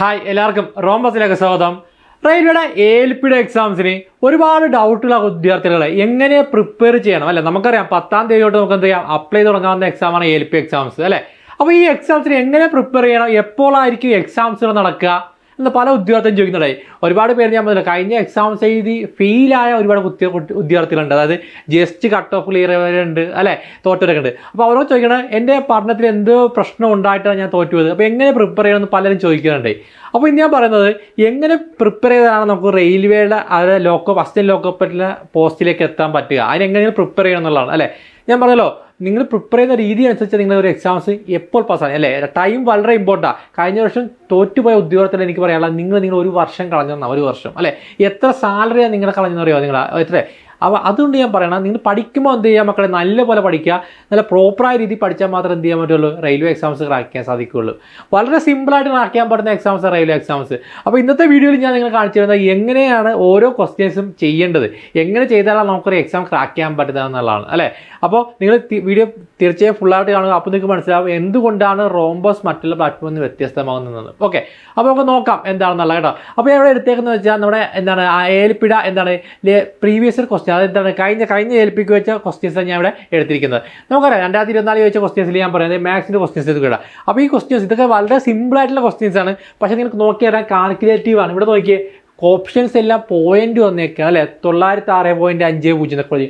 Hi എല്ലാവർക്കും റോംബസിലേക്ക് സ്വാഗതം. റെയിൽവേയുടെ എ എൽ പിയുടെ എക്സാംസിന് ഒരുപാട് ഡൗട്ടുള്ള വിദ്യാർത്ഥികളെ എങ്ങനെ പ്രിപ്പയർ ചെയ്യണം അല്ലെ? നമുക്കറിയാം പത്താം തീയതി തൊട്ട് നമുക്ക് എന്ത് ചെയ്യാം? അപ്ലൈ തുടങ്ങാവുന്ന എക്സാമാണ് എൽ പി എക്സാംസ് അല്ലേ? അപ്പോൾ ഈ എക്സാംസിന് എങ്ങനെ പ്രിപ്പയർ ചെയ്യണം? എപ്പോഴായിരിക്കും എക്സാംസുകൾ നടക്കുക? എന്ന് പല ഉദ്യോഗസ്ഥരും ചോദിക്കുന്നുണ്ടായി. ഒരുപാട് പേര് ഞാൻ പറഞ്ഞില്ല കഴിഞ്ഞ എക്സാംസ് എഴുതി ഫെയിലായ ഒരുപാട് ഉദ്യോഗാർത്ഥികളുണ്ട്. അതായത് ജസ്റ്റ് കട്ട് ഓഫ് ക്ലിയർ ഉണ്ട് അല്ലെ? തോറ്റവരൊക്കെ ഉണ്ട്. അപ്പോൾ അവരോട് ചോദിക്കണം എന്റെ പഠനത്തിൽ എന്തോ പ്രശ്നം ഉണ്ടായിട്ടാണ് ഞാൻ തോറ്റുപോയത്? അപ്പോൾ എങ്ങനെ പ്രിപ്പയർ ചെയ്യണമെന്ന് പലരും ചോദിക്കുന്നുണ്ട് അപ്പോൾ ഇന്ന് ഞാൻ പറയുന്നത് എങ്ങനെ പ്രിപ്പയർ ചെയ്താലാണ് നമുക്ക് റെയിൽവേയുടെ അതായത് ലോക്കോ ഫസ്റ്റ് ലോക്കോപ്പറ്റിലെ പോസ്റ്റിലേക്ക് എത്താൻ പറ്റുക? അതിനെങ്ങനെ പ്രിപ്പയർ ചെയ്യണം എന്നുള്ളതാണ് അല്ലേ? ഞാൻ പറഞ്ഞല്ലോ നിങ്ങൾ പ്രിപ്പയർ ചെയ്യുന്ന രീതി അനുസരിച്ച് നിങ്ങൾ ഒരു എക്സാംസ് എപ്പോൾ പാസ്സാണ് അല്ലേ? ടൈം വളരെ ഇമ്പോർട്ടന്റ് കഴിഞ്ഞ വർഷം തോറ്റുപോയ ഉദ്യോഗത്തിൽ എനിക്ക് പറയാനുള്ളത് നിങ്ങൾ നിങ്ങൾ ഒരു വർഷം കളഞ്ഞെന്നാ ഒരു വർഷം അല്ലേ? എത്ര സാലറിയാണ് നിങ്ങളെ കളഞ്ഞെന്ന് അറിയോ നിങ്ങൾ എത്ര? അപ്പോൾ അതുകൊണ്ട് ഞാൻ പറയണം നിങ്ങൾ പഠിക്കുമ്പോൾ എന്ത് ചെയ്യുക മക്കളെ? നല്ലപോലെ പഠിക്കുക. നല്ല പ്രോപ്പറായ രീതി പഠിച്ചാൽ മാത്രം എന്ത് ചെയ്യാൻ പറ്റുള്ളൂ? റെയിൽവേ എക്സാംസ് ക്രാക്ക് ചെയ്യാൻ സാധിക്കുകയുള്ളൂ. വളരെ സിമ്പിളായിട്ട് ക്രാക്ക് ചെയ്യാൻ പറ്റുന്ന എക്സാംസ് റെയിൽവേ എക്സാംസ് അപ്പോൾ ഇന്നത്തെ വീഡിയോയിൽ ഞാൻ നിങ്ങൾ കാണിച്ചു തരുന്നത് എങ്ങനെയാണ് ഓരോ ക്വസ്റ്റ്യൻസും ചെയ്യേണ്ടത്? എങ്ങനെ ചെയ്താലാണ് നമുക്കൊരു എക്സാം ക്രാക്ക് ചെയ്യാൻ പറ്റുന്നത് എന്നുള്ളതാണ് അല്ലേ? അപ്പോൾ നിങ്ങൾ വീഡിയോ തീർച്ചയായും ഫുള്ളായിട്ട് കാണുക. അപ്പോൾ നിങ്ങൾക്ക് മനസ്സിലാവും എന്തുകൊണ്ടാണ് റോംബോസ് മറ്റുള്ള പ്ലാറ്റ്ഫോമിൽ നിന്ന് വ്യത്യസ്തമാകുന്നത്. ഓക്കെ അപ്പോൾ നമുക്ക് നോക്കാം എന്താണെന്നുള്ള കേട്ടോ. അപ്പോൾ ഇവിടെ എടുത്തേക്കുന്നത് വെച്ചാൽ നമ്മുടെ എന്താണ് ആ ഏൽപ്പിട എന്താണ് പ്രീവിയസ് ക്വസ്റ്റ്യൻ അത് എന്താണ്? കഴിഞ്ഞ കഴിഞ്ഞ ഏൽപ്പിക്ക് വെച്ച ക്വസ്റ്റ്യൻസ് ഞാൻ ഇവിടെ എടുത്തിരിക്കുന്നത്. നമുക്കറിയാം രണ്ടായിരത്തി ഇരുപത്തിനാല് ചോദിച്ച ക്വസ്റ്റ്യൻസിൽ ഞാൻ പറയുന്നത് മാത്സിന്റെ ക്വസ്റ്റ്യൻസ് ഇത് കേട്ടോ അപ്പോൾ ഈ ക്വസ്റ്റ്യൻസ് ഇതൊക്കെ വളരെ സിമ്പിൾ ആയിട്ടുള്ള ക്വസ്റ്റ്യൻസ് ആണ്. പക്ഷേ നിങ്ങൾക്ക് നോക്കി തരാൻ കാൽക്കുലേറ്റീവ് ആണ്. ഇവിടെ നോക്കിയേ ഓപ്ഷൻസ് എല്ലാം പോയിന്റ് വന്നേക്കുക അല്ലേ? തൊള്ളായിരത്തി ആറ് പോയിന്റ് അഞ്ച് പൂജ്യം എന്നൊക്കെ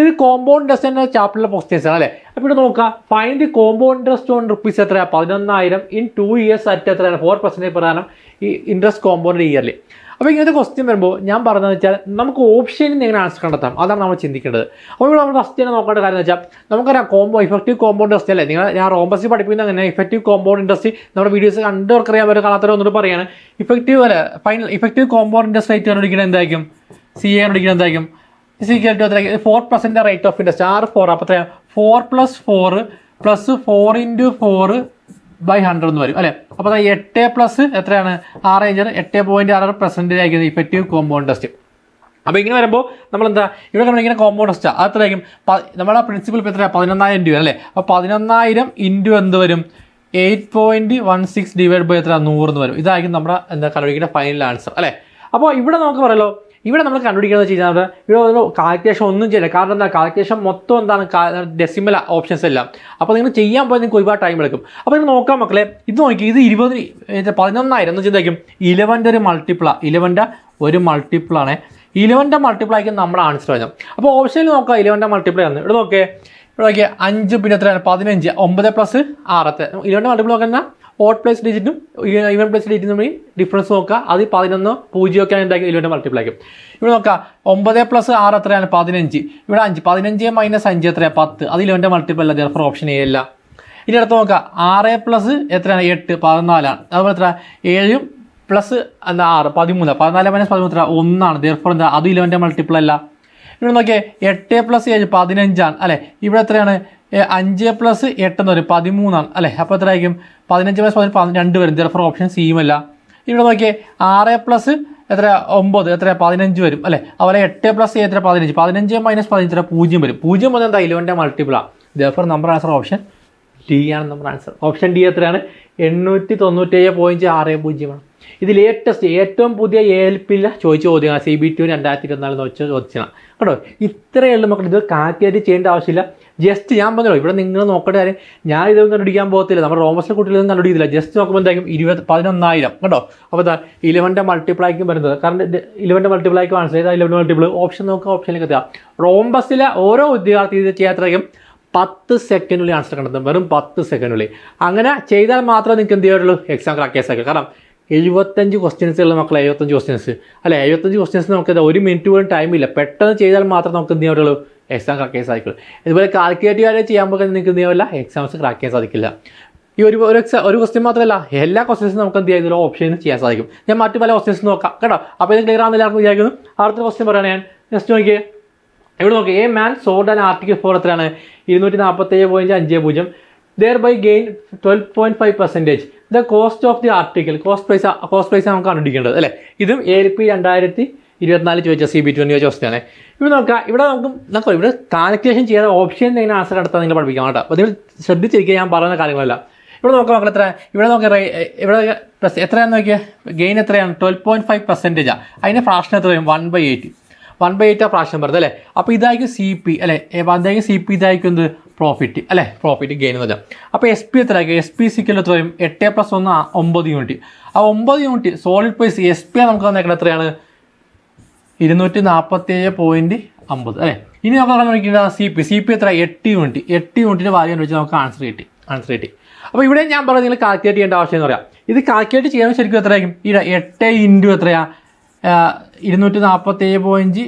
ഇത് കോമ്പൗണ്ട് ഇൻട്രസ്റ്റ് എന്ന ചാപ്റ്ററിലെ ക്വസ്റ്റ്യൻസ് ആണ് അല്ലേ? അപ്പോൾ ഇവിടെ നോക്കുക find compound interest on rupees എത്രയാണ് പതിനൊന്നായിരം ഇൻ ടു ഇയേഴ്സ് അറ്റ് എത്രയാണ്? ഫോർ പെർസെന്റേജ് പ്രകാരം ഈ ഇൻട്രസ്റ്റ് കോമ്പൗണ്ട് ഇയർലി അപ്പോൾ ഇങ്ങനത്തെ ക്വസ്റ്റ്യൻ വരുമ്പോൾ ഞാൻ പറഞ്ഞതെന്ന് വെച്ചാൽ നമുക്ക് ഓപ്ഷനിൽ നിന്ന് ആൻസർ കണ്ടെത്താം? അതാണ് നമ്മൾ ചിന്തിക്കേണ്ടത്. അപ്പോൾ ഇവിടെ നമ്മൾ ഫസ്റ്റ് തന്നെ നോക്കേണ്ട കാര്യം എന്ന് വെച്ചാൽ നമുക്കറിയാം കോമ്പോ ഇഫക്റ്റീവ് കോമ്പൗണ്ട് ഇൻട്രസ്റ്റ് അല്ലേ? നിങ്ങൾ ഞാൻ റോംബസി പഠിപ്പിക്കുന്ന അങ്ങനെ ഇഫക്റ്റീവ് കോമ്പൗണ്ട് ഇൻട്രസ്റ്റ് നമ്മുടെ വീഡിയോസ് കണ്ടവർക്കറിയാൻ പറ്റും കാണാത്തവർ ഒന്നുകൂടി പറയാണ്. ഇഫക്റ്റീവ് അല്ല final effective compound interest rate കണ്ടുപിടിക്കുന്നത് എന്തായിരിക്കും? സി എ കണ്ടുപിടിക്കുന്നത് എന്തായിരിക്കും? ഇസിക്കൽ ടു അത്രയ്ക്ക് four percent rate of interest ആറ് ഫോർ അപ്പോൾ എത്രയാണ് four plus four plus four into four by hundred എന്ന് വരും അല്ലേ? അപ്പോൾ ദാ എട്ട് പ്ലസ് എത്രയാണ്? ആറ് ഇഞ്ച് എട്ട് പോയിന്റ് ആറ് പെർസെന്റേജ് ആയിരിക്കും ഇഫക്റ്റീവ് കോമ്പൗണ്ട് ടെസ്റ്റ് അപ്പോൾ ഇങ്ങനെ വരുമ്പോൾ നമ്മൾ എന്താ ഇവിടെ നമ്മൾ ഇങ്ങനെ കോമ്പൗണ്ട് ടെസ്റ്റ് അത് നമ്മളെ പ്രിൻസിപ്പൽ ഇപ്പോൾ എത്രയാണ് പതിനൊന്നായിരം രൂപ അല്ലേ? അപ്പോൾ പതിനൊന്നായിരം ഇന്റു എന്ത് വരും? Eight point one six divide by എത്ര നൂറ് എന്ന് വരും. ഇതായിരിക്കും നമ്മുടെ എന്താ കണ്ടുപിടിക്കുന്ന ഫൈനൽ ആൻസർ അല്ലേ? അപ്പോൾ ഇവിടെ നമുക്ക് പറയല്ലോ ഇവിടെ നമ്മൾ കണ്ടുപിടിക്കുന്നത് വെച്ച് കഴിഞ്ഞാൽ ഇവിടെ ഒരു കാൽക്കുലേഷൻ ഒന്നും ചെയ്യില്ല. കാരണം എന്താ? കാൽക്കുലേഷൻ മൊത്തം എന്താണ്? ഡെസിമൽ ഓപ്ഷൻസ് എല്ലാം. അപ്പോൾ നിങ്ങൾ ചെയ്യാൻ പോയി നിങ്ങൾക്ക് ഒരുപാട് ടൈം എടുക്കും. അപ്പോൾ നിങ്ങൾ നോക്കാം മക്കളെ. ഇത് നോക്കി ഇത് ഇരുപത് പതിനൊന്നായിരം എന്ന് വെച്ചിട്ടുണ്ടെങ്കിൽ ഇലവന്റെ ഒരു മൾട്ടിപ്പിളാണ് ഇലവന്റെ ഒരു മൾട്ടിപ്പിളാണ് ഇലവന്റെ മൾട്ടിപ്പിളായിരിക്കും നമ്മുടെ ആൻസർ വരുന്നത്. അപ്പോൾ ഓപ്ഷനിൽ നോക്കാം ഇലവന്റെ മൾട്ടിപ്പിൾ ആണ് ഇവിടെ നോക്കേ ഇവിടെ നോക്കിയാൽ അഞ്ച് പിന്നെ എത്രയാണ്? പതിനഞ്ച്. ഒമ്പത് പ്ലസ് ആറത്തെ. ഇലവന്റെ മൾട്ടിപ്പിൾ നോക്കുന്ന ഓട്ട് പ്ലസ് ഡിജിറ്റും ഇവൻ പ്ലസ് ഡിജിറ്റും തമ്മിൽ ഡിഫറൻസ് നോക്കുക. അത് പതിനൊന്ന് പൂജ്യമൊക്കെയാണ് ഉണ്ടാക്കി ഇലവന്റെ മൾട്ടിപ്ലൈ ആക്കും. ഇവിടെ നോക്കുക ഒമ്പത് പ്ലസ് ആറ് എത്രയാണ്? പതിനഞ്ച്. ഇവിടെ അഞ്ച്. പതിനഞ്ച് മൈനസ് അഞ്ച് എത്രയാണ് പത്ത്. അത് ഇലവന്റെ മൾട്ടിപ്പിൾ അല്ല ചിലപ്പോൾ ഓപ്ഷൻ എ അല്ല. ഇനി അടുത്ത് നോക്കുക ആറ് പ്ലസ് എത്രയാണ്? എട്ട്. പതിനാലാണ്. അതുപോലെ എത്ര ഏഴും പ്ലസ് എന്താ ആറ്. പതിമൂന്ന്. പതിനാല് മൈനസ് പതിമൂന്ന് എത്ര ഒന്നാണ്. ദർഫോർ എന്താ? അത് ഇലവന്റെ മൾട്ടിപ്പിൾ അല്ല. ഇവിടെ നോക്കിയേ എട്ട് പ്ലസ് ഏഴ് പതിനഞ്ചാണ്. അല്ലേ? ഇവിടെ എത്രയാണ്? അഞ്ച് പ്ലസ് എട്ട് എന്ന് പറയും പതിമൂന്നാണ് അല്ലേ? അപ്പോൾ എത്ര ആയിരിക്കും പതിനഞ്ച് പ്ലസ് പതിനഞ്ച് രണ്ട് വരും. ചിലപ്പോൾ ഓപ്ഷൻ സിയുമല്ല ഇവിടെ നോക്കിയേ ആറ് പ്ലസ് എത്ര? ഒമ്പത്. എത്ര? പതിനഞ്ച് വരും. അല്ലേ? അതുപോലെ എട്ട് പ്ലസ് എത്ര? പതിനഞ്ച്. പതിനഞ്ച് മൈനസ് പതിനഞ്ച് എത്ര? പൂജ്യം വരും. പൂജ്യം വന്നത് എന്താ? ഇലവന്റെ മൾട്ടിപ്പിളാണ് therefore number answer option D ആണ് നമ്പർ ആൻസർ ഓപ്ഷൻ ഡി എത്രയാണ്? എണ്ണൂറ്റി തൊണ്ണൂറ്റേഴ് പോയിന്റ് ആറ് പൂജ്യമാണ് ഇത് ലേറ്റസ്റ്റ് ഏറ്റവും പുതിയ ഏൽപ്പില്ല ചോദിച്ച ചോദ്യമാണ് സി ബി ടി രണ്ടായിരത്തി ഇരുപത്തിനാലിൽ വെച്ച ചോദിച്ചാണ് കേട്ടോ? ഇത്രയുള്ള മക്കൾ ഇത് കാൽക്കുലേറ്റ് ചെയ്യേണ്ട ആവശ്യമില്ല. ജസ്റ്റ് ഞാൻ പറഞ്ഞല്ലോ ഇവിടെ നിങ്ങൾ നോക്കേണ്ട കാര്യം ഞാൻ ഇതൊന്നും കണ്ടുപിടിക്കാൻ പോകത്തില്ല. നമ്മുടെ റോമസിലെ കുട്ടികളൊന്നും കണ്ടുപിടിക്കില്ല ജസ്റ്റ് നോക്കുമ്പോൾ എന്തായിരിക്കും ഇരുപത് പതിനൊന്നായിരം കേട്ടോ? അപ്പോൾ എന്താ ഇലവന്റെ മൾട്ടിപ്ലൈക്കും വരുന്നത്. കാരണം ഇലവന്റെ മൾട്ടിപ്ലൈക്ക് മനസ്സിലായത് ഇലവന്റെ മൾട്ടിപ്പിൾ ഓപ്ഷൻ നോക്കുക ഓപ്ഷനിലേക്ക് എത്തുക. റോംബസിലെ ഓരോ ഉദ്യോഗാർത്ഥി ഇത് ചെയ്യാത്രയും പത്ത് സെക്കൻഡിനുള്ളിൽ ആൻസർ കണ്ടെത്തും. വെറും പത്ത് സെക്കൻഡിനുള്ളിൽ. അങ്ങനെ ചെയ്താൽ മാത്രമേ നിങ്ങൾക്ക് എന്ത് ചെയ്യുള്ളൂ എക്സാം ക്രാക്ക് ചെയ്യാൻ കാരണം എഴുപത്തഞ്ച് ക്വസ്റ്റ്യൻസ് ഉള്ള മക്കളെ എഴുപത്തഞ്ച് ക്വസ്റ്റ്യൻസ് അല്ലെ എഴുപത്തഞ്ച് ക്വസ്റ്റ്യൻസ് നമുക്ക് ഒരു മിനിറ്റ് പോലും ടൈമില്ല പെട്ടെന്ന് ചെയ്താൽ മാത്രം നമുക്ക് എന്ത് ചെയ്യാറുള്ളൂ എക്സാം ക്രാക്ക് ചെയ്യാൻ സാധിക്കുള്ളൂ. ഇതുപോലെ കാൽക്കുലേറ്റീവ് ആയിട്ട് ചെയ്യാൻ പോകുന്ന നിങ്ങൾക്ക് എന്ത് ചെയ്യാവില്ല എക്സാംസ് ക്രാക്ക് ചെയ്യാൻ സാധിക്കില്ല. ഈ ഒരു ഒരു എക്സാം ഒരു ക്വസ്റ്റ്യൻ മാത്രമല്ല എല്ലാ ക്വസ്റ്റ്യൻസും നമുക്ക് എന്ത് ചെയ്യാം? ഇതിൽ ഓപ്ഷൻ ചെയ്യാൻ സാധിക്കും. ഞാൻ മറ്റു പല ക്വസ്റ്റ്യൻസ് നോക്കാം. കേട്ടോ? അപ്പോൾ ഇത് ക്ലിയർ ആണെന്ന് എല്ലാവർക്കും വിചാരിക്കുന്നു. അടുത്ത ക്വസ്റ്റ്യൻ പറയുകയാണ് ഞാൻ. നെക്സ്റ്റ് നോക്കിയേ. ഇവിടെ നോക്കി a man sold and article for എത്രയാണ്? ഇരുന്നൂറ്റി നാൽപ്പത്തേഴ് പോയിന്റ് അഞ്ച് പൂജ്യം. Thereby gain twelve point five percentage the cost of the article cost price cost price നമുക്ക് കണ്ടുപിടിക്കേണ്ടത് അല്ലേ? ഇതും എ പി രണ്ടായിരത്തി ഇരുപത്തിനാല് ചോദിച്ച സി ബി ട്വന്റി ചോദിച്ച ക്വസ്റ്റ്യാണ് ഇവിടെ നോക്കാം ഇവിടെ നമുക്ക് നോക്കാം ഇവിടെ കാൽക്കുലേഷൻ ചെയ്യാൻ ഓപ്ഷൻ എങ്ങനെ ആൻസർ എടുത്താൽ നിങ്ങൾ പഠിപ്പിക്കാം കേട്ടോ. അപ്പോൾ നിങ്ങൾ ശ്രദ്ധിച്ചിരിക്കുക ഞാൻ പറയുന്ന കാര്യങ്ങളല്ല. ഇവിടെ നോക്കാം മക്കൾ എത്ര ഇവിടെ നോക്കാം ഇവിടെ പ്ലസ് എത്രയാണെന്ന് നോക്കിയാൽ ഗെയിൻ എത്രയാണ്? ട്വൽവ് പോയിന്റ് ഫൈവ് പെർസെന്റേജാണ് അതിന്റെ ഫ്രാക്ഷൻ എത്ര വരും? One by eight one by eight ആ ഫ്രാക്ഷൻ വരുന്നത് അല്ലേ? അപ്പോൾ ഇതായിരിക്കും സി പി അല്ലേ? അതായിരിക്കും സി പി ഇതായിരിക്കും എന്ത്? പ്രോഫിറ്റ് അല്ലേ? പ്രോഫിറ്റ് ഗെയിൻ എന്ന് വെച്ചാൽ അപ്പോൾ എസ് പി എത്ര ആയിരിക്കും എസ് പി സിക്കൽ എത്ര വരും? എട്ട് പ്ലസ് ഒന്ന് ഒമ്പത് യൂണിറ്റ് ആ ഒമ്പത് unit sold price S P നമുക്ക് വന്നേക്കുന്നത് എത്രയാണ്? ഇരുന്നൂറ്റി നാൽപ്പത്തി ഏഴ് പോയിന്റ് അമ്പത് അല്ലേ? ഇനി നമുക്ക് നോക്കിയിട്ട് സി പി സി പി എത്ര? എട്ട് യൂണിറ്റ് എട്ട് യൂണിറ്റിന്റെ വാല്യൂ വെച്ച് നമുക്ക് ആൻസർ കിട്ടി ആൻസർ കിട്ടി. അപ്പോൾ ഇവിടെ ഞാൻ പറഞ്ഞത് നിങ്ങൾ കാൽക്കുലേറ്റ് ചെയ്യേണ്ട ആവശ്യം എന്ന് പറയാം. ഇത് കാൽക്കുലേറ്റ് ചെയ്യാൻ ശരിക്കും എത്രയായിരിക്കും? ഈ എട്ട് ഇന്റു എത്രയാ? ഇരുന്നൂറ്റി നാൽപ്പത്തി ഏഴ് പോയിന്റ്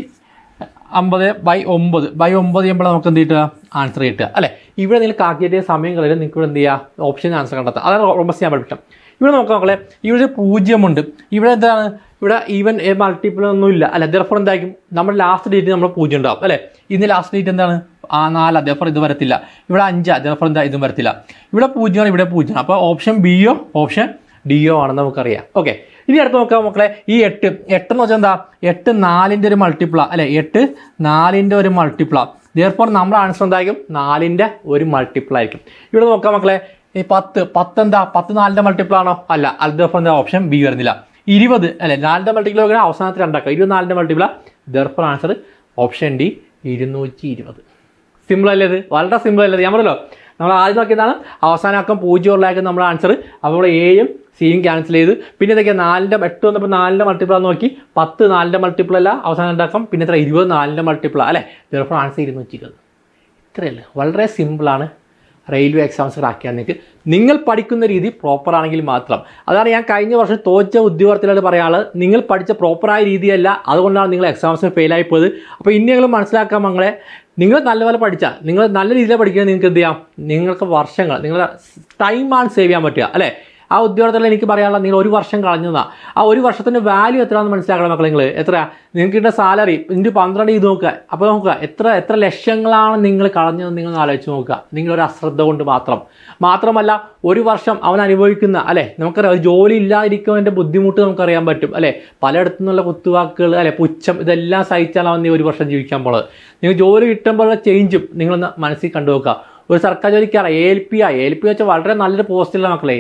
അമ്പത് ബൈ ഒമ്പത്. ബൈ ഒമ്പത് ചെയ്യുമ്പോൾ നമുക്ക് എന്ത് കിട്ടുക? ആൻസർ കിട്ടുക അല്ലേ? ഇവിടെ നിങ്ങൾ കാൽക്കുലേറ്റ് ചെയ്ത സമയം കളയിൽ നിങ്ങൾക്ക് ഇവിടെ എന്ത് ചെയ്യുക ഓപ്ഷൻ ആൻസർ കണ്ടെത്തുക അതാണ് റോമസ് ഞാൻ പഠിപ്പിക്കാം ഇവിടെ നോക്കാം മക്കളെ ഇവിടെ പൂജ്യമുണ്ട്. ഇവിടെ എന്താണ്? ഇവിടെ ഈവൻ എ മൾട്ടിപ്പിൾ ഒന്നും ഇല്ല. അല്ല? ദർഫർ എന്തായിരിക്കും? നമ്മുടെ ലാസ്റ്റ് ഡേറ്റ് നമ്മൾ പൂജ്യം ഉണ്ടാവും. അല്ലേ? ഇന്ന് ലാസ്റ്റ് ഡേറ്റ് എന്താണ്? ആ നാല് ദർഫർ ഇത് വരത്തില്ല. ഇവിടെ അഞ്ച് ദർഫർ എന്താ? ഇതും വരത്തില്ല. ഇവിടെ പൂജ്യമാണ് ഇവിടെ പൂജ്യമാണ് അപ്പോൾ ഓപ്ഷൻ ബിയോ ഓപ്ഷൻ ഡിയോ ആണെന്ന് നമുക്കറിയാം. ഓക്കെ ഇനി അടുത്ത് നോക്കാം മക്കളെ. ഈ എട്ട്. എട്ട് എന്ന് വെച്ചാൽ എന്താ? എട്ട് നാലിന്റെ ഒരു മൾട്ടിപ്പിളാ അല്ലെ? എട്ട് നാലിന്റെ ഒരു മൾട്ടിപ്പിളാ ദർഫോർ നമ്മുടെ ആൻസർ എന്തായിരിക്കും? നാലിന്റെ ഒരു മൾട്ടിപ്പിൾ ആയിരിക്കും. ഇവിടെ നോക്കാം മക്കളെ. ഈ പത്ത്. പത്ത് എന്താ? പത്ത് നാലിന്റെ മൾട്ടിപ്പിൾ ആണോ? അല്ല. അൽദർഫർ എന്താ? ഓപ്ഷൻ ബി വരുന്നില്ല. ഇരുപത് അല്ലെ നാലിന്റെ മൾട്ടിപ്പിൾ നോക്കിയാൽ അവസാനത്തിൽ രണ്ടാക്കാം. ഇരുപത്തിനാലിന്റെ multiple therefore answer option D ഇരുന്നൂറ്റി ഇരുപത് സിമ്പിൾ അല്ലേ ഇത്? വളരെ സിമ്പിൾ അല്ലേ? ഞാൻ പറഞ്ഞല്ലോ നമ്മൾ ആദ്യം നോക്കിയതാണ് അവസാന അക്കം പൂജ്യം ഉള്ളതായിരിക്കും നമ്മുടെ ആൻസർ അപ്പോൾ എയും സിയും ക്യാൻസൽ ചെയ്ത്. പിന്നെ ഇതൊക്കെ നാലിന്റെ എട്ട് വന്നപ്പോൾ നാലിന്റെ മൾട്ടിപ്ലാ നോക്കി. പത്ത് നാലിന്റെ മൾട്ടിപ്പിൾ അല്ല അവസാനം ഉണ്ടാക്കാം പിന്നെ ഇത്ര ഇരുപത് നാലിന്റെ മൾട്ടിപ്ലാ അല്ലേ? ദർഫർ ആൻസർ ഇരുന്നൂറ്റി ഇരുപത് ഇത്രയല്ലേ? വളരെ സിമ്പിളാണ് റെയിൽവേ എക്സാംസ് ആക്കിയാൽ നിങ്ങൾക്ക് നിങ്ങൾ പഠിക്കുന്ന രീതി പ്രോപ്പർ ആണെങ്കിൽ മാത്രം. അതാണ് ഞാൻ കഴിഞ്ഞ വർഷം തോറ്റ ഉദ്യോഗാർത്ഥികളോട് പറയാനുള്ളത് നിങ്ങൾ പഠിച്ച പ്രോപ്പറായ രീതിയല്ല. അതുകൊണ്ടാണ് നിങ്ങൾ എക്സാംസിന് ഫെയിലായി പോയത്. അപ്പോൾ ഇനി നിങ്ങൾ മനസ്സിലാക്കാൻ മങ്ങളെ നിങ്ങൾ നല്ലപോലെ പഠിച്ചാൽ നിങ്ങൾ നല്ല രീതിയിൽ പഠിക്കുകയാണെങ്കിൽ നിങ്ങൾക്ക് എന്ത് ചെയ്യാം? നിങ്ങൾക്ക് വർഷങ്ങൾ നിങ്ങളുടെ ടൈമാണ് സേവ് ചെയ്യാൻ പറ്റുക അല്ലേ? ആ ഉദ്യോഗത്തിൽ എനിക്ക് പറയാനുള്ള നിങ്ങൾ ഒരു വർഷം കളഞ്ഞതാണ് ആ ഒരു വർഷത്തിന്റെ വാല്യൂ എത്രയാണെന്ന് മനസ്സിലാക്കണം മക്കളെ നിങ്ങൾ എത്ര നിങ്ങൾക്ക് കിട്ടുന്ന സാലറി ഇതിന്റെ പന്ത്രണ്ട് ഇത് നോക്കുക. അപ്പോൾ നോക്കുക എത്ര എത്ര ലക്ഷങ്ങളാണ് നിങ്ങൾ കളഞ്ഞതെന്ന് നിങ്ങൾ ആലോചിച്ച് നോക്കുക. നിങ്ങളൊരു അശ്രദ്ധ കൊണ്ട് മാത്രം. മാത്രമല്ല ഒരു വർഷം അവൻ അനുഭവിക്കുന്ന അല്ലേ? നമുക്കറിയാം ഒരു ജോലി ഇല്ലാതിരിക്കുന്നതിന്റെ ബുദ്ധിമുട്ട് നമുക്കറിയാൻ പറ്റും അല്ലേ? പലയിടത്തു നിന്നുള്ള കുത്തുവാക്കുകൾ അല്ലെ? പുച്ഛം ഇതെല്ലാം സഹിച്ചാണ് അവൻ ഒരു വർഷം ജീവിക്കാൻ പോണത്. നിങ്ങൾ ജോലി കിട്ടുമ്പോഴുള്ള ചേഞ്ചും നിങ്ങളൊന്ന് മനസ്സിൽ കണ്ടുവെക്കുക ഒരു സർക്കാർ ജോലിക്കാണ് എൽ പി ആ. എൽ പി വെച്ചാൽ വളരെ നല്ലൊരു പോസ്റ്റിലുള്ള മക്കളെ.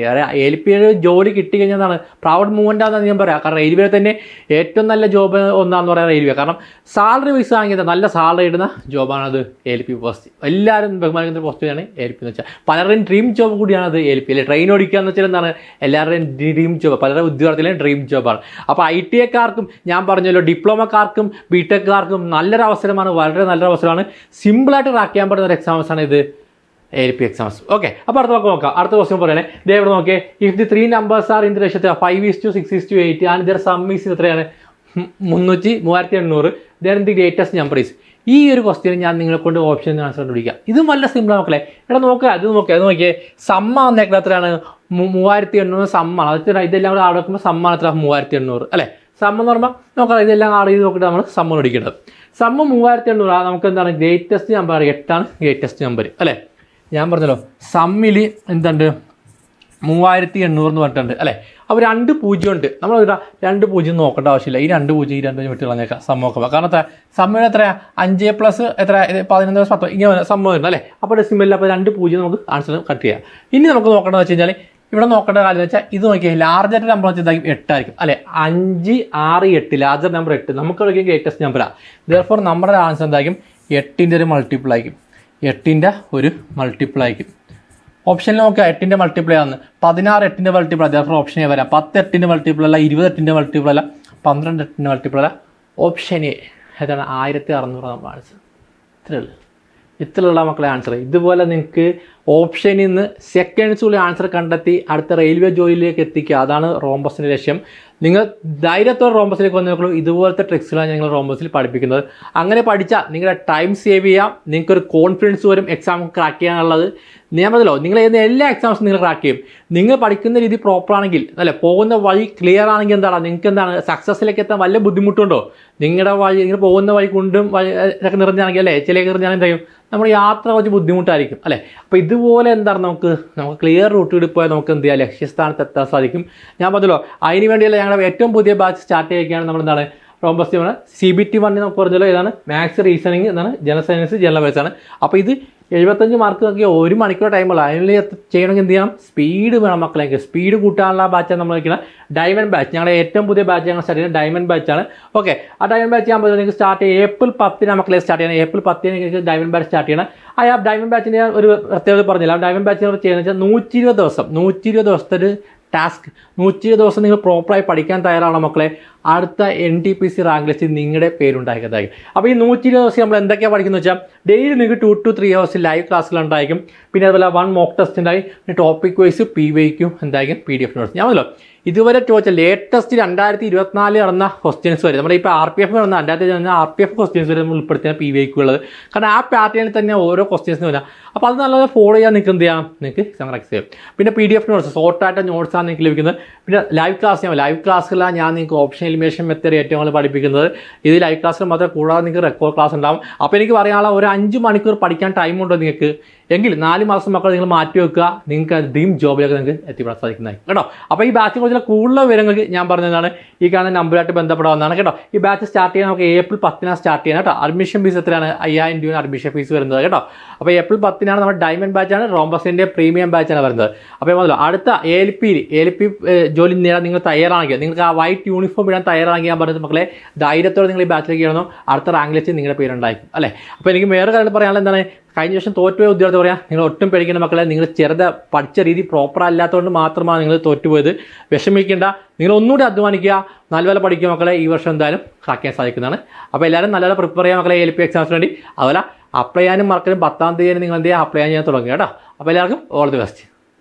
എൽ പി ജോലി കിട്ടി കഴിഞ്ഞതാണ് പ്രൗഡ് മൂവ്മെന്റ് ആണെന്ന് ഞാൻ പറയാം. കാരണം റെയിൽവേ തന്നെ ഏറ്റവും നല്ല ജോബ് ഒന്നാന്ന് പറയാം റെയിൽവേ കാരണം സാലറി വൈസ് ആണെങ്കിൽ നല്ല സാലറി ഇടുന്ന ജോബാണത് എൽ പി പോസ്റ്റ് എല്ലാവരും ബഹുമാനിക്കുന്ന പോസ്റ്റാണ് എൽ പി എന്ന് വെച്ചാൽ പലരുടെയും ഡ്രീം ജോബ് കൂടിയാണ് അത് എ എൽ പി അല്ലെ? ട്രെയിൻ ഓടിക്കുക എന്ന് വെച്ചാൽ എന്താണ്? എല്ലാവരുടെയും ഡ്രീം ജോബ് പലരുടെ ഉദ്യോഗത്തിലെയും ഡ്രീം ജോബാണ് അപ്പോൾ ഐ ടി എക്കാർക്കും ഞാൻ പറഞ്ഞല്ലോ ഡിപ്ലോമക്കാർക്കും ബി ടെക്കാർക്കും നല്ലൊരു അവസരമാണ് വളരെ നല്ലൊരു അവസരമാണ് സിമ്പിളായിട്ട് ട്രാക്ക് ചെയ്യാൻ പറ്റുന്ന ഒരു എക്സാംസ് ആണ് ഇത്. എ പി എക്സാംസ് ഓക്കെ അപ്പോൾ അടുത്ത നമുക്ക് നോക്കാം. അടുത്ത ക്വസ്റ്റ്യൻ ദേ ഇവിടെ നോക്കിയേ. If the three numbers are in the ratio five is to six is to eight and their sum is എത്രയാണ്? മുന്നൂറ്റി മൂവായിരത്തി എണ്ണൂറ്. There the greatest number is ഈ ഒരു ക്വസ്റ്റ്യൻ ഞാൻ നിങ്ങളെ കൊണ്ട് ഓപ്ഷൻ ആൻസർ കണ്ടുപിടിക്കാം. ഇതും നല്ല സിമ്പിൾ മക്കളെ. ഇവിടെ നോക്കുക അത് നോക്കുക അത് നോക്കിയേ. സമ്മ വന്നേക്കുന്നത് എത്രയാണ്? മൂവായിരത്തി എണ്ണൂറ് സമ്മാണ് അത് ഇതെല്ലാം കൂടെ ആടെ വെക്കുമ്പോൾ സമ്മാണ് എത്ര? മൂവായിരത്തി എണ്ണൂറ്. അല്ലേ? സമ്മ എന്ന് പറയുമ്പോൾ നോക്കാം ഇതെല്ലാം ആഡ് ചെയ്ത് നോക്കിയിട്ട് നമ്മൾ സമ്മ പിടിക്കേണ്ടത് സമ്മ മൂവായിരത്തി എണ്ണൂറ്. നമുക്ക് എന്താണ്? ഗ്രേറ്റസ്റ്റ് നമ്പർ എട്ടാണ് ഗ്രേറ്റസ്റ്റ് നമ്പർ അല്ലേ? ഞാൻ പറഞ്ഞല്ലോ സമ്മിൽ എന്തുണ്ട്? മൂവായിരത്തി എണ്ണൂറ് എന്ന് പറഞ്ഞിട്ടുണ്ട് അല്ലേ? അപ്പോൾ രണ്ട് പൂജ്യം ഉണ്ട് നമ്മൾ ഇതാ രണ്ട് പൂജ്യം നോക്കേണ്ട ആവശ്യമില്ല. ഈ രണ്ട് പൂജ്യം ഈ രണ്ട് പൂജ്യം വിട്ട് കളഞ്ഞേക്കാം സമ്മ ഒക്കെ. കാരണം എത്ര? സമ്മയുടെ എത്ര അഞ്ച് പ്ലസ് എത്ര? പതിനൊന്ന് പ്ലസ് പത്ത്. ഇങ്ങനെ സമ്മ വരുന്നത് അല്ലേ? അപ്പോൾ ഡെസിമലിൽ അപ്പോൾ രണ്ട് പൂജ്യം നമുക്ക് ആൻസർ കട്ട് ചെയ്യാം. ഇനി നമുക്ക് നോക്കേണ്ടത് വെച്ച് കഴിഞ്ഞാൽ ഇവിടെ നോക്കേണ്ട കാര്യം എന്ന് വെച്ചാൽ ഇത് നോക്കിയാൽ ലാർജർ നമ്പർ വെച്ചാൽ എട്ടായിരിക്കും അല്ലെ? അഞ്ച് ആറ് എട്ട് ലാർജർ നമ്പർ എട്ട്. നമുക്ക് ഗ്രേറ്റസ്റ്റ് നമ്പറാണ് ദർഫോർ നമ്മുടെ ആൻസർ എന്തായിരിക്കും? എട്ടിന്റെ ഒരു മൾട്ടിപ്പിൾ ആയിരിക്കും. എട്ടിന്റെ ഒരു മൾട്ടിപ്പിൾ ആയിരിക്കും. ഓപ്ഷനിൽ നോക്കുക എട്ടിന്റെ മൾട്ടിപ്ലൈ ആണ് പതിനാറ് എട്ടിന്റെ മൾട്ടിപ്പിൾ അതേപോലെ ഓപ്ഷൻ എ വരാം. പത്ത് എട്ടിന്റെ മൾട്ടിപ്ലൈ അല്ല ഇരുപത് എട്ടിന്റെ മൾട്ടിപ്ലൈ അല്ല പന്ത്രണ്ട് എട്ടിന്റെ മൾട്ടിപ്ലൈ അല്ല. ഓപ്ഷൻ എ ഏതാണ്? ആയിരത്തി അറുന്നൂറ് നമ്മൾ ആൻസർ ഇത്രയേ ഉള്ളൂ. ഇത്രയുള്ള മക്കളെ ആൻസർ ഇതുപോലെ നിങ്ങൾക്ക് ഓപ്ഷനിൽ നിന്ന് സെക്കൻഡ്സ് ഉള്ളിൽ ആൻസർ കണ്ടെത്തി അടുത്ത റെയിൽവേ ജോലിയിലേക്ക് എത്തിക്കുക. അതാണ് റോംബസിന്റെ ലക്ഷ്യം. നിങ്ങൾ ധൈര്യത്തോടെ റോംബസിലേക്ക് വന്ന് നോക്കുള്ളൂ ഇതുപോലത്തെ ട്രിക്സുകളാണ് ഞങ്ങൾ റോംബസിൽ പഠിപ്പിക്കുന്നത്. അങ്ങനെ പഠിച്ചാൽ നിങ്ങളുടെ ടൈം സേവ് ചെയ്യാം. നിങ്ങൾക്കൊരു കോൺഫിഡൻസ് വരും. എക്സാം ക്രാക്ക് ചെയ്യാനുള്ളത്. ഞാൻ പറഞ്ഞല്ലോ നിങ്ങൾ എഴുതുന്ന എല്ലാ എക്സാംസും നിങ്ങൾ ക്രാക്ക് ചെയ്യും. നിങ്ങൾ പഠിക്കുന്ന രീതി പ്രോപ്പർ ആണെങ്കിൽ അല്ലെ പോകുന്ന വഴി ക്ലിയർ ആണെങ്കിൽ എന്താണ്? നിങ്ങൾക്ക് എന്താണ്? സക്സസ്സിലേക്ക് എത്താൻ വല്ല ബുദ്ധിമുട്ടുണ്ടോ? നിങ്ങളുടെ വഴി നിങ്ങൾ പോകുന്ന വഴി കൊണ്ടും വഴി നിറഞ്ഞാണെങ്കിൽ അല്ലേ ചിലയൊക്കെ നിറഞ്ഞാണെങ്കിൽ ചെയ്യും? നമ്മുടെ യാത്ര കുറച്ച് ബുദ്ധിമുട്ടായിരിക്കും അല്ലേ? അപ്പോൾ ഇതുപോലെ എന്താണ് നമുക്ക്? നമുക്ക് ക്ലിയർ റൂട്ട് പോയാൽ നമുക്ക് എന്ത് ചെയ്യാം? ലക്ഷ്യസ്ഥാനത്ത് എത്താൻ സാധിക്കും. ഞാൻ പറഞ്ഞല്ലോ അതിന് വേണ്ടിയല്ല ഞങ്ങളുടെ ഏറ്റവും പുതിയ ബാച്ച് സ്റ്റാർട്ട് ചെയ്യുകയാണ് നമ്മൾ എന്താണ്? റോംബസ് ആണ് സി ബി ടി വണ്ണി നമുക്ക് പറഞ്ഞല്ലോ ഇതാണ് മാത്സ് റീസണിങ് എന്നാണ് ജനറൽ സയൻസ് ജനറൽ ബേസ് ആണ്. അപ്പോൾ ഇത് എഴുപത്തഞ്ച് മാർക്ക് നോക്കിയാൽ ഒരു മണിക്കൂർ ടൈമുള്ള അതിൽ ചെയ്യണമെങ്കിൽ എന്ത് ചെയ്യണം? സ്പീഡ് വേണം മക്കളേക്ക്. സ്പീഡ് കൂട്ടാനുള്ള ബാച്ചാണ് നമ്മൾ വയ്ക്കുന്നത് ഡയമണ്ട് ബാച്ച് ഞങ്ങളുടെ ഏറ്റവും പുതിയ ബാച്ച് ഞങ്ങൾ സ്റ്റാർട്ട് ചെയ്യുന്നത് ഡയമണ്ട് ബാച്ചാണ് ഓക്കെ ആ ഡയമണ്ട് ബാച്ച് ചെയ്യാൻ പറയുന്നത് നിങ്ങൾക്ക് സ്റ്റാർട്ട് ചെയ്യുക ഏപ്രിൽ പത്തിന് മക്കളെ സ്റ്റാർട്ട് ചെയ്യണം. ഏപ്രിൽ പത്തിന് നിങ്ങൾക്ക് ഡയമണ്ട് ബാച്ച് സ്റ്റാർട്ട് ചെയ്യണം. ആ ഡയമണ്ട് ബാച്ചിന് ഞാൻ ഒരു പ്രത്യേകത പറഞ്ഞില്ല. ഡയമണ്ട് ബാച്ച് ചെയ്യുന്നത് വെച്ചാൽ നൂറ്റി ഇരുപത് ദിവസം. നൂറ്റി ഇരുപത് ദിവസത്തെ ഒരു ടാസ്ക് നൂറ്റി ഇരുപത് ദിവസം നിങ്ങൾ പ്രോപ്പറായി പഠിക്കാൻ തയ്യാറാണോ മക്കളെ. അടുത്ത N T P C rank ലിസ്റ്റിൽ നിങ്ങളുടെ പേരുണ്ടായിരിക്കുന്നതായിരിക്കും അപ്പോൾ ഈ നൂറ്റി ഇരുപത് ദിവസം നമ്മൾ എന്തൊക്കെയാണ് പഠിക്കുന്നത് വെച്ചാൽ ഡെയിലി നിങ്ങൾക്ക് two two three hours live ക്ലാസ്സുകളുണ്ടായിരിക്കും പിന്നെ അതുപോലെ വൺ മോക്ക് ടെസ്റ്റ് ഉണ്ടായി. ടോപ്പിക് വൈസ് പി വൈക്കും എന്തായിരിക്കും? പി ഡി എഫ് നോട്ട്സ് ഞാൻ പറഞ്ഞല്ലോ ഇതുവരെ ചോദിച്ച ലേറ്റസ്റ്റ് രണ്ടായിരത്തി ഇരുപത്തിനാലിൽ നടന്ന ക്വസ്റ്റ്യൻസ് വരെ. നമ്മുടെ ഇപ്പോൾ ആർ പി എഫ് നടന്ന രണ്ടായിരത്തി നടന്ന ആർ പി എഫ് ക്വസ്റ്റ്യൻസ് വരെ നമ്മൾ ഉൾപ്പെടുത്തിയ പി വി ഐക്കുള്ളത് കാരണം ആ പാറ്റേണിൽ തന്നെ ഓരോ ക്വസ്റ്റ്യൻസിന് വരാം. അപ്പോൾ അത് നല്ലത് ഫോളോ ചെയ്യാൻ നിങ്ങൾക്ക് എന്ത് ചെയ്യാം? നിങ്ങൾക്ക് എക്സാം ചെയ്യാം. ചെയ്യും പിന്നെ പി ഡി എഫ് നോട്ട്സ് ഷോർട്ടായിട്ട് നോട്ട്സാണ് നിങ്ങൾക്ക് ലഭിക്കുന്നത്. പിന്നെ ലൈവ് ക്ലാസ് ഞാൻ ലൈവ് ക്ലാസ്സിലാണ് ഞാൻ നിങ്ങൾക്ക് ഓപ്ഷൻ എലിമിനേഷൻ മെത്തേഡ് ഏറ്റവും കൂടുതൽ പഠിപ്പിക്കുന്നത്. ഇത് ലൈവ് ക്ലാസ്സിൽ മാത്രമേ കൂടാതെ നിങ്ങൾക്ക് റെക്കോർഡ് ക്ലാസ് ഉണ്ടാവും. അപ്പോൾ എനിക്ക് പറയാനുള്ള ഒരു അഞ്ച് മണിക്കൂർ പഠിക്കാൻ ടൈം ഉണ്ടോ നിങ്ങൾക്ക്? എങ്കിൽ നാല് മാസം മക്കൾ നിങ്ങൾ മാറ്റി വെക്കുക. നിങ്ങൾക്ക് ഡ്രീം ജോബിലേക്ക് നിങ്ങൾക്ക് എത്തിപ്പെടാൻ സാധിക്കുന്നതായി. കേട്ടോ? അപ്പോൾ ഈ ബാച്ചിനെ കുറിച്ചുള്ള കൂടുതൽ വിവരങ്ങൾക്ക് ഞാൻ പറഞ്ഞതാണ് ഈ കാണുന്ന നമ്പറായിട്ട് ബന്ധപ്പെടാവുന്നതാണ്. കേട്ടോ? ഈ ബാച്ച് സ്റ്റാർട്ട് ചെയ്യാൻ നമുക്ക് ഏപ്രിൽ പത്തിനാണ് സ്റ്റാർട്ട് ചെയ്യാൻ കേട്ടോ? അഡ്മിഷൻ ഫീസ് എത്രയാണ്? അയ്യായിരം രൂപ അഡ്മിഷൻ ഫീസ് വരുന്നത്. കേട്ടോ? അപ്പോൾ ഏപ്രിൽ പത്തിനാണ് നമ്മുടെ ഡയമണ്ട് ബാച്ചാണ് റോംബസിന്റെ പ്രീമിയം ബാച്ചാണ് വരുന്നത്. അപ്പോൾ മുതലോ അടുത്ത എൽ പി എൽ പി ജോലി നേടാൻ നിങ്ങൾ തയ്യാറാണെങ്കിൽ നിങ്ങൾക്ക് ആ വൈറ്റ് യൂണിഫോം ഇടാൻ തയ്യാറാണെങ്കിൽ ഞാൻ പറഞ്ഞത് മക്കളെ ധൈര്യത്തോടെ നിങ്ങൾ ഈ ബാച്ചിലേക്ക് ഇടണം അടുത്ത റാങ്ക് വെച്ച് നിങ്ങളുടെ പേരുണ്ടായിരിക്കും. അല്ലേ? അപ്പോൾ എനിക്ക് വേറെ കാര്യം പറയാനുള്ള എന്താണ്? കഴിഞ്ഞ വർഷം തോറ്റുപോയ ഉദ്യോഗത്തെ പറയാം നിങ്ങൾ ഒട്ടും പേടിക്കേണ്ട മക്കളെ നിങ്ങൾ ചെറുത പഠിച്ച രീതി പ്രോപ്പർ അല്ലാത്തതുകൊണ്ട് മാത്രമാണ് നിങ്ങൾ തോറ്റുപോയത്. വിഷമിക്കേണ്ട നിങ്ങൾ ഒന്നുകൂടി അധ്വാനിക്കുക നല്ലപോലെ പഠിക്കുക മക്കളെ ഈ വർഷം എന്തായാലും ക്രാക്കാൻ സാധിക്കുന്നതാണ്. അപ്പോൾ എല്ലാവരും നല്ലപോലെ പ്രിപ്പയർ ചെയ്യാൻ മക്കളെ എൽ പി എക്സാംസിന് വേണ്ടി. അതുപോലെ അപ്ലൈ ചെയ്യാനും മറക്കലും പത്താം തീയതി നിങ്ങൾ എന്ത് ചെയ്യുക അപ്ലൈ ചെയ്യാൻ തുടങ്ങുക കേട്ടോ. അപ്പോൾ എല്ലാവർക്കും ഓൾ ദി ബെസ്റ്റ്